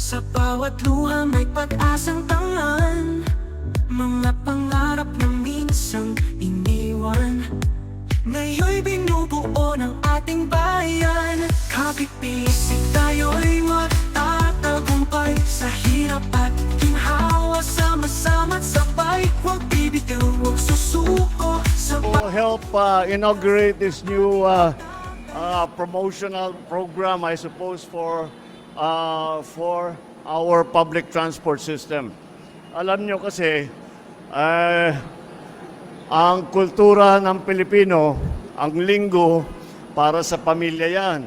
Sa bawat luha may pag-asang tangan. Mga pangarap na minsang iniwan. Ngayon'y binubuo ng ating bayan. Kapit-pisik tayo'y magtatagumpay Sa hirap at ginhawa. Sama-sama't sabay Huwag bibitaw, huwag susuko Sa to help uh, inaugurate this new uh, uh, promotional program, I suppose, for uh, for our public transport system. Alam nyo kasi, uh, ang kultura ng Pilipino, ang linggo, para sa pamilya yan.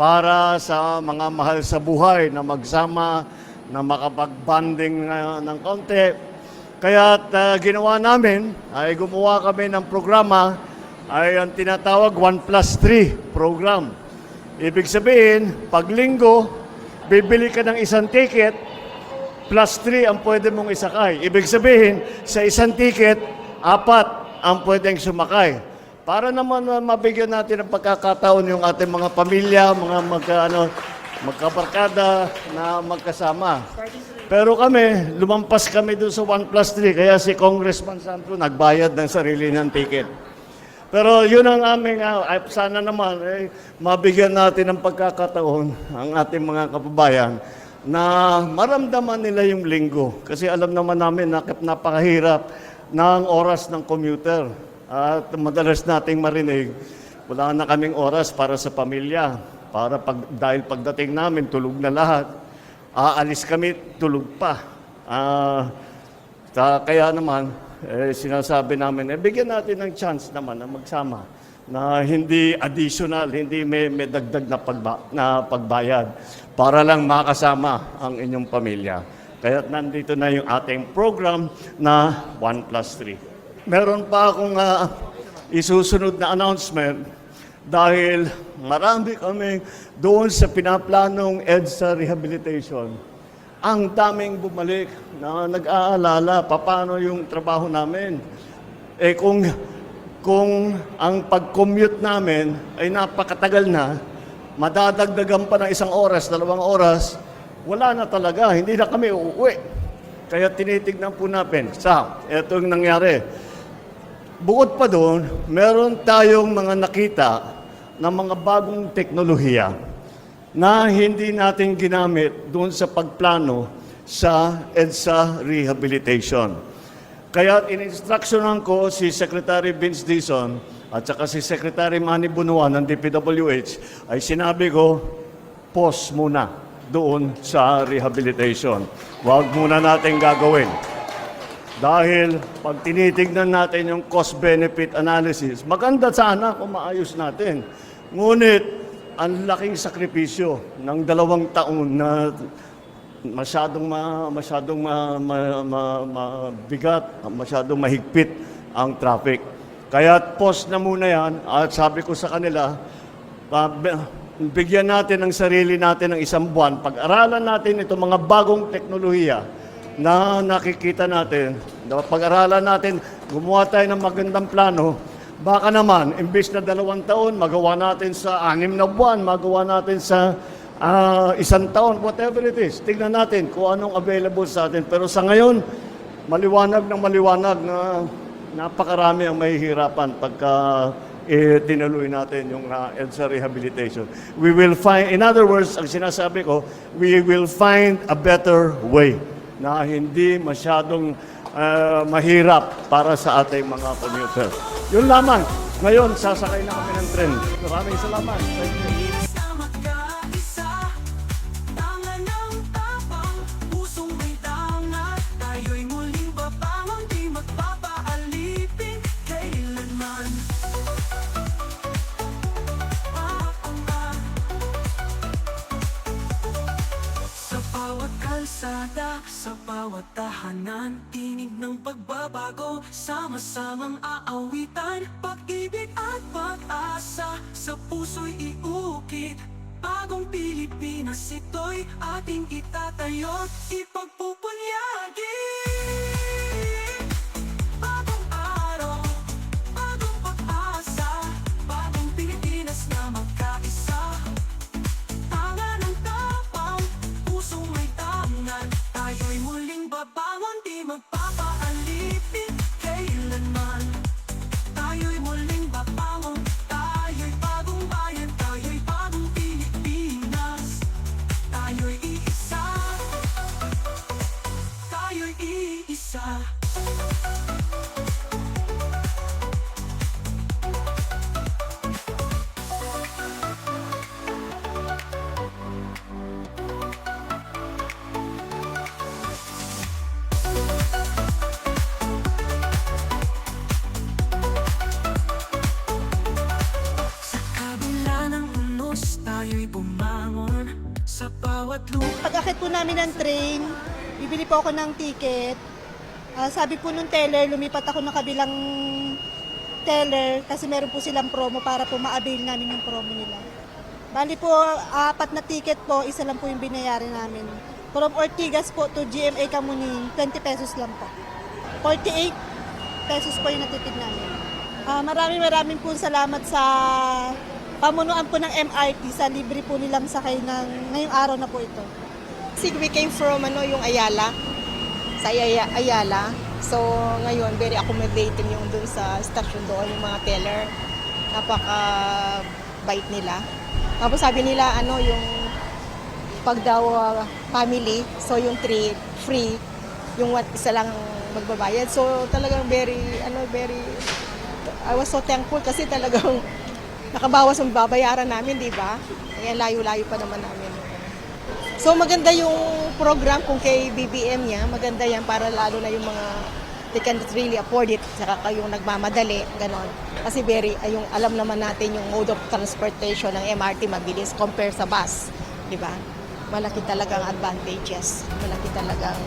Para sa mga mahal sa buhay na magsama, na makapag-banding uh, ng konti. Kaya uh, ginawa namin ay gumawa kami ng programa ay ang tinatawag 1 plus 3 program. Ibig sabihin, pag linggo, bibili ka ng isang ticket, plus 3 ang pwede mong isakay. Ibig sabihin, sa isang ticket, apat ang pwedeng sumakay. Para naman uh, mabigyan natin ng pagkakataon yung ating mga pamilya, mga magka, ano, magkabarkada na magkasama. Pero kami, lumampas kami doon sa 1 plus 3, kaya si Congressman Santo nagbayad ng sarili ng ticket. Pero yun ang aming, ay, sana naman, eh, mabigyan natin ng pagkakataon ang ating mga kababayan na maramdaman nila yung linggo. Kasi alam naman namin na napakahirap ng oras ng commuter. At madalas nating marinig, wala na kaming oras para sa pamilya. Para pag, dahil pagdating namin, tulog na lahat. Aalis kami, tulog pa. Ta- kaya naman, eh, sinasabi namin, eh, bigyan natin ng chance naman na magsama na hindi additional, hindi may, may dagdag na, pagba, na pagbayad para lang makasama ang inyong pamilya. Kaya nandito na yung ating program na 1 plus 3. Meron pa akong ah, isusunod na announcement dahil marami kami doon sa pinaplanong EDSA rehabilitation ang daming bumalik na nag-aalala paano yung trabaho namin. Eh kung kung ang pag-commute namin ay napakatagal na, madadagdagan pa ng isang oras, dalawang oras, wala na talaga, hindi na kami uuwi. Kaya tinitignan po natin, sa, eto yung nangyari. Bukod pa doon, meron tayong mga nakita ng mga bagong teknolohiya na hindi natin ginamit doon sa pagplano sa EDSA rehabilitation. Kaya in-instructionan ko si Secretary Vince Dizon at saka si Secretary Manny Bunuan ng DPWH ay sinabi ko, pause muna doon sa rehabilitation. Huwag muna natin gagawin. Dahil pag tinitignan natin yung cost-benefit analysis, maganda sana kung maayos natin. Ngunit, ang laking sakripisyo ng dalawang taon na masyadong ma, masyadong ma, ma, ma, mabigat, masyadong mahigpit ang traffic. Kaya post na muna yan at sabi ko sa kanila, bigyan natin ng sarili natin ng isang buwan. Pag-aralan natin itong mga bagong teknolohiya na nakikita natin, na pag-aralan natin, gumawa tayo ng magandang plano, baka naman, imbes na dalawang taon, magawa natin sa anim na buwan, magawa natin sa ah, isang taon, whatever it is. Tignan natin kung anong available sa atin. Pero sa ngayon, maliwanag ng maliwanag na napakarami ang mahihirapan pagka eh, tinuloy natin yung uh, EDSA rehabilitation. We will find, in other words, ang sinasabi ko, we will find a better way na hindi masyadong ah, mahirap para sa ating mga commuter. Yun lamang. Ngayon, sasakay na kami ng tren. Maraming salamat. Thank you. Sama-samang aawitan Pag-ibig at pag-asa, sa puso'y iukit Bagong Pilipinas, ito'y ating itatayo't ipagpupunyagi Pag-akit po namin ng train, bibili po ako ng ticket. Ah, sabi po nung teller, lumipat ako ng kabilang teller kasi meron po silang promo para po ma-avail namin yung promo nila. Bali po, apat na ticket po, isa lang po yung binayaran namin. From Ortigas po to GMA Kamuning, 20 pesos lang po. 48 pesos po yung natipid namin. Ah, maraming maraming po salamat sa pamunuan po ng MRT sa libre po nilang sakay ng ngayong araw na po ito. Kasi we came from ano, yung Ayala, sa. Ayala. So, ngayon, very accommodating yung dun sa station doon, yung mga teller. Napaka bait nila. Tapos sabi nila, ano, yung pag daw uh, family, so yung three, free, yung one, isa lang magbabayad. So, talagang very, ano, very, I was so thankful kasi talagang nakabawas ang babayaran namin, di ba? Kaya layo-layo pa naman namin. So maganda yung program kung kay BBM niya, maganda yan para lalo na yung mga they can really afford it, saka kayong nagmamadali, ganon. Kasi very, ay, yung alam naman natin yung mode of transportation ng MRT mabilis compare sa bus, di ba? Malaki talagang advantages, malaki talagang,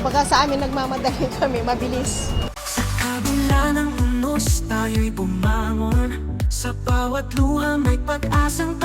kumbaga sa amin nagmamadali kami, mabilis. Sa kabila ng unos tayo'y bumangon Sa bawat luha may pag-asang